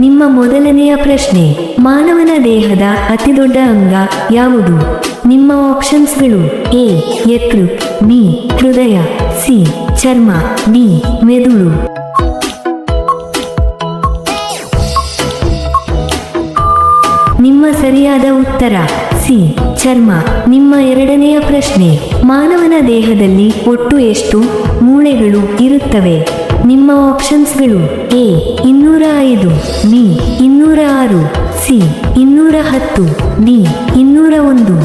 ನಿಮ್ಮ ಮೊದಲನೆಯ ಪ್ರಶ್ನೆ, ಮಾನವನ ದೇಹದ ಅತಿದೊಡ್ಡ ಅಂಗ ಯಾವುದು? ನಿಮ್ಮ ಆಪ್ಷನ್ಸ್ಗಳು ಎ ಎತ್ರು ಬಿ, ಹೃದಯ, ಸಿ, ಚರ್ಮ, ಡಿ, ಮೆದುಳು. ನಿಮ್ಮ ಸರಿಯಾದ ಉತ್ತರ, ಸಿ, ಚರ್ಮ. ನಿಮ್ಮ ಎರಡನೆಯ ಪ್ರಶ್ನೆ, ಮಾನವನ ದೇಹದಲ್ಲಿ ಒಟ್ಟು ಎಷ್ಟು ಮೂಳೆಗಳು ಇರುತ್ತವೆ? ನಿಮ್ಮ ಆಪ್ಷನ್ಸ್ಗಳು ಎ ಇನ್ನೂರ ಐದು ಬಿ ಇನ್ನೂರ ಆರು ಸಿ ಇನ್ನೂರ ಹತ್ತು ಡಿ ಇನ್ನೂರ ಒಂದು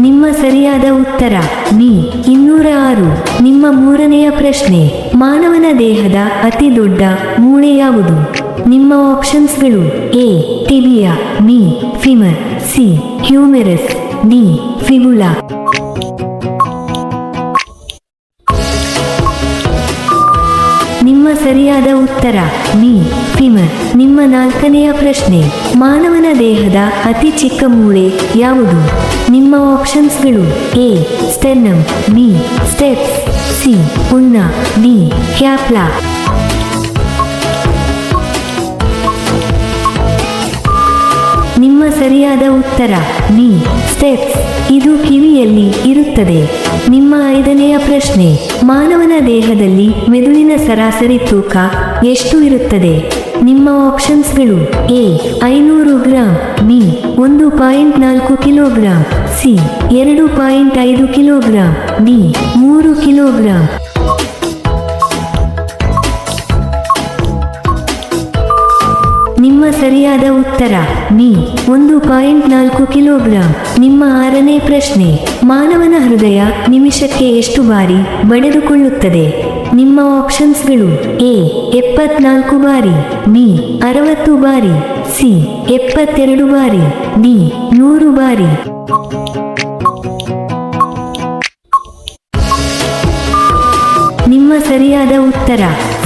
ನಿಮ್ಮ ಸರಿಯಾದ ಉತ್ತರ ಬಿ ಇನ್ನೂರ ಆರು ನಿಮ್ಮ ಮೂರನೆಯ ಪ್ರಶ್ನೆ, ಮಾನವನ ದೇಹದ ಅತಿ ದೊಡ್ಡ ಮೂಳೆ ಯಾವುದು? ನಿಮ್ಮ ಆಪ್ಷನ್ಸ್ಗಳು A tibia B femur C humerus D fibula ನಿಮ್ಮ ಸರಿಯಾದ ಉತ್ತರ ಬಿ ಫಿಮರ್ ನಿಮ್ಮ ನಾಲ್ಕನೆಯ ಪ್ರಶ್ನೆ, ಮಾನವನ ದೇಹದ ಅತಿ ಚಿಕ್ಕ ಮೂಳೆ ಯಾವುದು? ನಿಮ್ಮ ಆಪ್ಷನ್ಸ್ಗಳು, A sternum B, stapes, C ulna D scapula ನಿಮ್ಮ ಸರಿಯಾದ ಉತ್ತರ ಬಿ ಸ್ಟೆಪ್ಸ್. ಇದು ಕಿವಿಯಲ್ಲಿ ಇರುತ್ತದೆ. ನಿಮ್ಮ ಐದನೆಯ ಪ್ರಶ್ನೆ, ಮಾನವನ ದೇಹದಲ್ಲಿ ಮೆದುಳಿನ ಸರಾಸರಿ ತೂಕ ಎಷ್ಟು ಇರುತ್ತದೆ? ನಿಮ್ಮ ಆಪ್ಷನ್ಸ್ಗಳು ಎ, ಐನೂರು ಗ್ರಾಂ, ಬಿ, ಒಂದು ಪಾಯಿಂಟ್ ನಾಲ್ಕು ಕಿಲೋಗ್ರಾಂ, ಸಿ, ಎರಡು ಪಾಯಿಂಟ್ ಐದು ಕಿಲೋಗ್ರಾಂ, ಡಿ, ಮೂರು ಕಿಲೋಗ್ರಾಂ. ಸರಿಯಾದ ಉತ್ತರ. ಮೀ. ಒಂದು ಪಾಯಿಂಟ್ ನಾಲ್ಕು ಕಿಲೋಗ್ರಾಂ. ನಿಮ್ಮ ಆರನೇ ಪ್ರಶ್ನೆ. ಮಾನವನ ಹೃದಯ ನಿಮಿಷಕ್ಕೆ ಎಷ್ಟು ಬಾರಿ ಬಡಿದುಕೊಳ್ಳುತ್ತದೆ? ನಿಮ್ಮ ಆಪ್ಷನ್ಸ್ಗಳು ಎ, ಎಪ್ಪತ್ನಾಲ್ಕು ಬಾರಿ ಬಿ ಅರವತ್ತು ಬಾರಿ, ಸಿ, ಎಪ್ಪತ್ತೆರಡು ಬಾರಿ, ಡಿ, ನೂರು ಬಾರಿ. ನಿಮ್ಮ ಸರಿಯಾದ ಉತ್ತರ.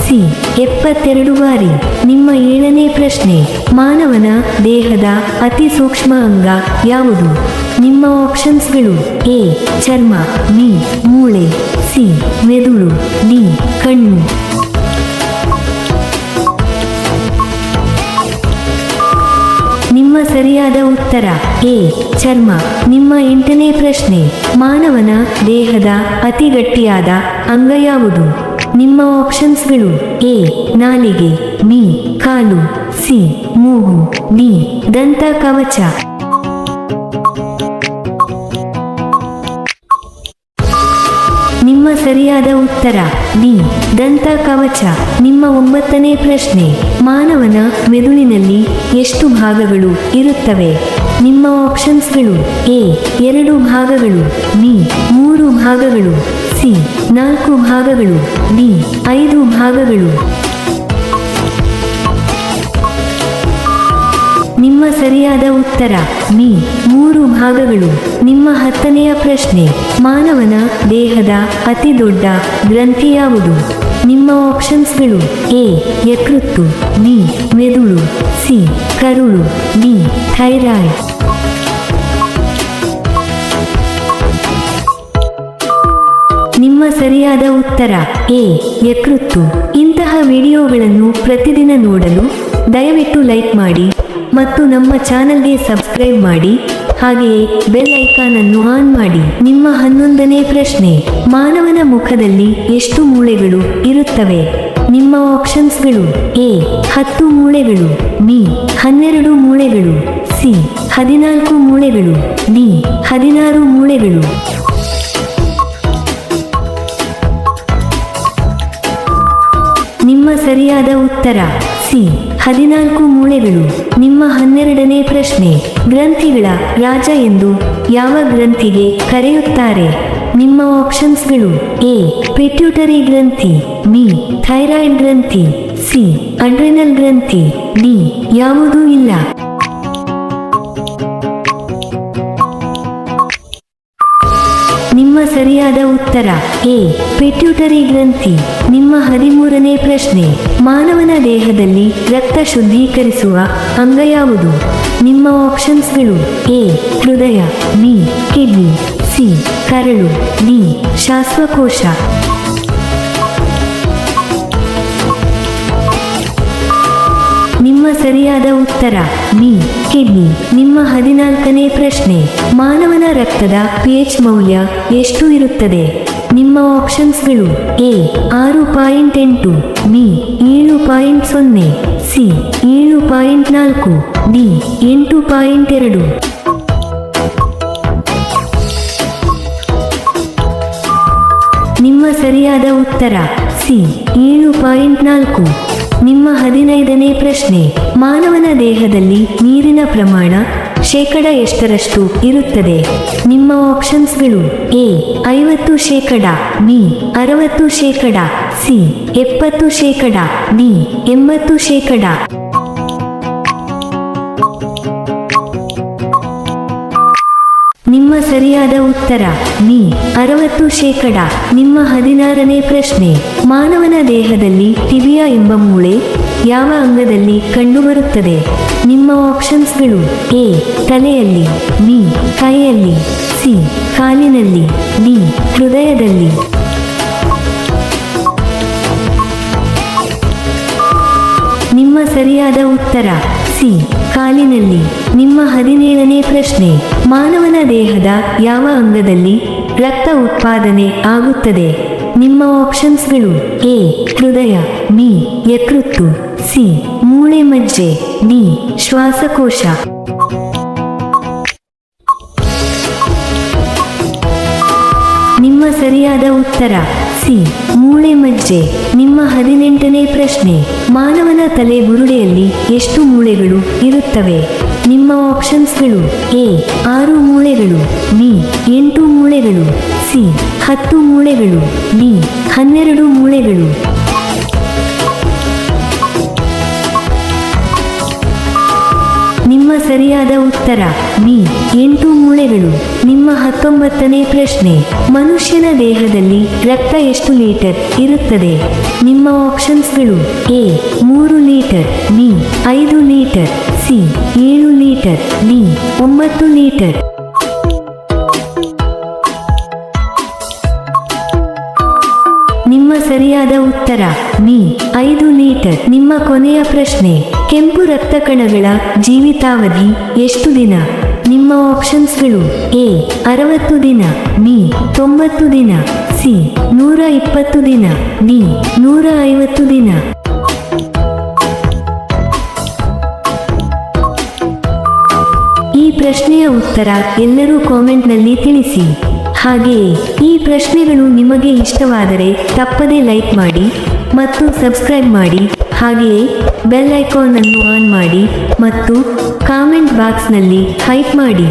ಸಿ, ಎಪ್ಪತ್ತೆರಡು ಬಾರಿ. ನಿಮ್ಮ ಏಳನೇ ಪ್ರಶ್ನೆ. ಮಾನವನ ದೇಹದ ಅತಿ ಸೂಕ್ಷ್ಮ ಅಂಗ ಯಾವುದು? ನಿಮ್ಮ ಆಪ್ಷನ್ಸ್ಗಳು ಎ, ಚರ್ಮ, ಬಿ, ಮೂಳೆ, ಸಿ, ಮೆದುಳು, ಡಿ, ಕಣ್ಣು. ನಿಮ್ಮ ಸರಿಯಾದ ಉತ್ತರ ಎ, ಚರ್ಮ. ನಿಮ್ಮ ಎಂಟನೇ ಪ್ರಶ್ನೆ, ಮಾನವನ ದೇಹದ ಅತಿ ಗಟ್ಟಿಯಾದ ಅಂಗ ಯಾವುದು? ನಿಮ್ಮ ಆಪ್ಷನ್ಸ್ಗಳು ಎ, ನಾಲಿಗೆ. ಬಿ ಕಾಲು, ಸಿ, ಮೂಗು, ಡಿ, ದಂತ, ಕವಚ. ನಿಮ್ಮ ಸರಿಯಾದ ಉತ್ತರ, ಡಿ, ದಂತ, ಕವಚ. ನಿಮ್ಮ ಒಂಬತ್ತನೇ ಪ್ರಶ್ನೆ, ಮಾನವನ ಮೆದುಳಿನಲ್ಲಿ ಎಷ್ಟು ಭಾಗಗಳು ಇರುತ್ತವೆ? ನಿಮ್ಮ ಆಪ್ಷನ್ಸ್ಗಳು ಎ, ಎರಡು ಭಾಗಗಳು, ಬಿ, ಮೂರು ಭಾಗಗಳು, ಸಿ, ನಾಲ್ಕು ಭಾಗಗಳು, ಡಿ, ಐದು ಭಾಗಗಳು. ನಿಮ್ಮ ಸರಿಯಾದ ಉತ್ತರ. ಮೀ. ಮೂರು ಭಾಗಗಳು. ನಿಮ್ಮ ಹತ್ತನೆಯ ಪ್ರಶ್ನೆ. ಮಾನವನ ದೇಹದ ಅತಿ ದೊಡ್ಡ ಗ್ರಂಥಿ ಯಾವುದು? ನಿಮ್ಮ ಆಪ್ಷನ್ಸ್ಗಳು. ಎ. ಯಕೃತ್ತು. ಬಿ. ಮೆದುಳು. ಸಿ. ಕರುಳು. ಡಿ. ಥೈರಾಯ್ಡ್. ನಿಮ್ಮ ಸರಿಯಾದ ಉತ್ತರ. ಎ. ಯಕೃತ್ತು. ಇಂತಹ ವಿಡಿಯೋಗಳನ್ನು ಪ್ರತಿದಿನ ನೋಡಲು ದಯವಿಟ್ಟು ಲೈಕ್ ಮಾಡಿ. ಮತ್ತು ನಮ್ಮ ಚಾನಲ್ಗೆ ಸಬ್ಸ್ಕ್ರೈಬ್ ಮಾಡಿ, ಹಾಗೆಯೇ ಬೆಲ್ ಐಕಾನ್ ಅನ್ನು ಆನ್ ಮಾಡಿ. ನಿಮ್ಮ ಹನ್ನೊಂದನೇ ಪ್ರಶ್ನೆ, ಮಾನವನ ಮುಖದಲ್ಲಿ ಎಷ್ಟು ಮೂಳೆಗಳು ಇರುತ್ತವೆ? ನಿಮ್ಮ ಆಪ್ಷನ್ಸ್ಗಳು ಎ, ಹತ್ತು ಮೂಳೆಗಳು, ಬಿ, ಹನ್ನೆರಡು ಮೂಳೆಗಳು, ಸಿ, ಹದಿನಾಲ್ಕು ಮೂಳೆಗಳು, ಡಿ, ಹದಿನಾರು ಮೂಳೆಗಳು. ನಿಮ್ಮ ಸರಿಯಾದ ಉತ್ತರ. ಸಿ, ಹದಿನಾಲ್ಕು ಮೂಳೆಗಳು, ನಿಮ್ಮ ಹನ್ನೆರಡನೇ ಪ್ರಶ್ನೆ. ಗ್ರಂಥಿಗಳ ರಾಜ ಎಂದು ಯಾವ ಗ್ರಂಥಿಗೆ ಕರೆಯುತ್ತಾರೆ? ನಿಮ್ಮ ಆಪ್ಷನ್ಸ್ಗಳು ಎ ಪೆಟ್ಯೂಟರಿ ಗ್ರಂಥಿ, ಬಿ, ಥೈರಾಯ್ಡ್ ಗ್ರಂಥಿ, ಸಿ, ಅಡ್ರಿನಲ್ ಗ್ರಂಥಿ, ಡಿ, ಯಾವುದೂ ಇಲ್ಲ. ಸರಿಯಾದ ಉತ್ತರ. ಎ. ಪೆಟ್ಯೂಟರಿ ಗ್ರಂಥಿ. ನಿಮ್ಮ ಹದಿಮೂರನೇ ಪ್ರಶ್ನೆ. ಮಾನವನ ದೇಹದಲ್ಲಿ ರಕ್ತ ಶುದ್ಧೀಕರಿಸುವ ಅಂಗ ಯಾವುದು? ನಿಮ್ಮ ಆಪ್ಷನ್ಸ್ಗಳು. ಎ. ಹೃದಯ. ಬಿ. ಕಿಡ್ನಿ. ಸಿ. ಕರಳು. ಡಿ. ಶ್ವಾಸಕೋಶ. ಸರಿಯಾದ ಉತ್ತರ, ಮಿ. ಕಿಡ್ನಿ ನಿಮ್ಮ ಹದಿನಾಲ್ಕನೇ ಪ್ರಶ್ನೆ, ಮಾನವನ ರಕ್ತದ ಪಿಎಚ್ ಮೌಲ್ಯ ಎಷ್ಟು ಇರುತ್ತದೆ? ನಿಮ್ಮ ಆಪ್ಷನ್ಸ್ಗಳು ಎ, ಆರು ಪಾಯಿಂಟ್ ಎಂಟು, ಬಿ, ಏಳು ಪಾಯಿಂಟ್ ಸೊನ್ನೆ, ಸಿ, ಏಳು ಪಾಯಿಂಟ್ ನಾಲ್ಕು, ಡಿ, ಎಂಟು ಪಾಯಿಂಟ್ ಎರಡು. ನಿಮ್ಮ ಸರಿಯಾದ ಉತ್ತರ, ಸಿ, ಏಳು ಪಾಯಿಂಟ್ ನಾಲ್ಕು. ನಿಮ್ಮ ಹದಿನೈದನೇ ಪ್ರಶ್ನೆ. ಮಾನವನ ದೇಹದಲ್ಲಿ ನೀರಿನ ಪ್ರಮಾಣ ಶೇಕಡ ಎಷ್ಟರಷ್ಟು ಇರುತ್ತದೆ? ನಿಮ್ಮ ಆಪ್ಷನ್ಸ್ಗಳು ಎ, ಐವತ್ತು ಶೇಕಡ, ಬಿ, ಅರವತ್ತು ಶೇಕಡ, ಸಿ, ಎಪ್ಪತ್ತು ಶೇಕಡ, ಡಿ, ಎಂಬತ್ತು ಶೇಕಡ. ಸರಿಯಾದ ಉತ್ತರ. ನೀ ಅರವತ್ತು ಶೇಕಡ. ನಿಮ್ಮ ಹದಿನಾರನೇ ಪ್ರಶ್ನೆ. ಮಾನವನ ದೇಹದಲ್ಲಿ ಟಿವಿಯ ಎಂಬ ಮೂಳೆ ಯಾವ ಅಂಗದಲ್ಲಿ ಕಂಡುಬರುತ್ತದೆ? ನಿಮ್ಮ ಆಪ್ಷನ್ಸ್ಗಳು ಎ. ತಲೆಯಲ್ಲಿ, ಬಿ. ಕೈಯಲ್ಲಿ, ಸಿ. ಕಾಲಿನಲ್ಲಿ, ಡಿ. ಹೃದಯದಲ್ಲಿ. ನಿಮ್ಮ ಸರಿಯಾದ ಉತ್ತರ. ಸಿ. ಕಾಲಿನಲ್ಲಿ ನಿಮ್ಮ ಹದಿನೇಳನೇ ಪ್ರಶ್ನೆ. ಮಾನವನ ದೇಹದ ಯಾವ ಅಂಗದಲ್ಲಿ ರಕ್ತ ಉತ್ಪಾದನೆ ಆಗುತ್ತದೆ? ನಿಮ್ಮ ಆಪ್ಷನ್ಸ್ಗಳು ಎ, ಹೃದಯ, ಬಿ, ಯಕೃತ್ತು, ಸಿ ಮೂಳೆ ಮಜ್ಜೆ ಡಿ, ಶ್ವಾಸಕೋಶ. ನಿಮ್ಮ ಸರಿಯಾದ ಉತ್ತರ. ಸಿ, ಮೂಳೆ ಮಜ್ಜೆ. ನಿಮ್ಮ ಹದಿನೆಂಟನೇ ಪ್ರಶ್ನೆ. ಮಾನವನ ತಲೆ ಬುರುಡೆಯಲ್ಲಿ ಎಷ್ಟು ಮೂಳೆಗಳು ಇರುತ್ತವೆ? ನಿಮ್ಮ ಆಪ್ಷನ್ಸ್ಗಳು ಎ, ಆರು ಮೂಳೆಗಳು, ಬಿ, ಎಂಟು ಮೂಳೆಗಳು, ಸಿ, ಹತ್ತು ಮೂಳೆಗಳು, ಡಿ, ಹನ್ನೆರಡು ಮೂಳೆಗಳು. ಸರಿಯಾದ ಉತ್ತರ. ಬಿ. ಎಂಟು ಮೂಳೆಗಳು. ನಿಮ್ಮ ಹತ್ತೊಂಬತ್ತನೇ ಪ್ರಶ್ನೆ. ಮನುಷ್ಯನ ದೇಹದಲ್ಲಿ ರಕ್ತ ಎಷ್ಟು ಲೀಟರ್ ಇರುತ್ತದೆ? ನಿಮ್ಮ ಆಪ್ಷನ್ಸ್ಗಳು. ಎ. ಮೂರು ಲೀಟರ್. ಬಿ. ಐದು ಲೀಟರ್. ಸಿ. ಏಳು ಲೀಟರ್. ಡಿ. ಒಂಬತ್ತು ಲೀಟರ್. ಸರಿಯಾದ ಉತ್ತರ. ನೀ ಐದು ಲೀಟರ್. ನಿಮ್ಮ ಕೊನೆಯ ಪ್ರಶ್ನೆ. ಕೆಂಪು ರಕ್ತ ಕಣಗಳ ಜೀವಿತಾವಧಿ ಎಷ್ಟು ದಿನ? ನಿಮ್ಮ ಆಪ್ಷನ್ಸ್ಗಳು ಎ. ಅರವತ್ತು ದಿನ. ಬಿ ತೊಂಬತ್ತು ದಿನ. ಸಿ. ನೂರ ಇಪ್ಪತ್ತು ದಿನ. ಡಿ. ನೂರ ಐವತ್ತು ದಿನ. ಈ ಪ್ರಶ್ನೆಯ ಉತ್ತರ ಎಲ್ಲರೂ ಕಾಮೆಂಟ್ನಲ್ಲಿ ತಿಳಿಸಿ. ಹಾಗೆಯೇ ಈ ಪ್ರಶ್ನೆಗಳು ನಿಮಗೆ ಇಷ್ಟವಾದರೆ ತಪ್ಪದೇ ಲೈಕ್ ಮಾಡಿ ಮತ್ತು ಸಬ್ಸ್ಕ್ರೈಬ್ ಮಾಡಿ. ಹಾಗೆಯೇ ಬೆಲ್ ಐಕಾನ್ ಅನ್ನು ಆನ್ ಮಾಡಿ ಮತ್ತು ಕಾಮೆಂಟ್ ಬಾಕ್ಸ್ನಲ್ಲಿ ಹೈಪ್ ಮಾಡಿ.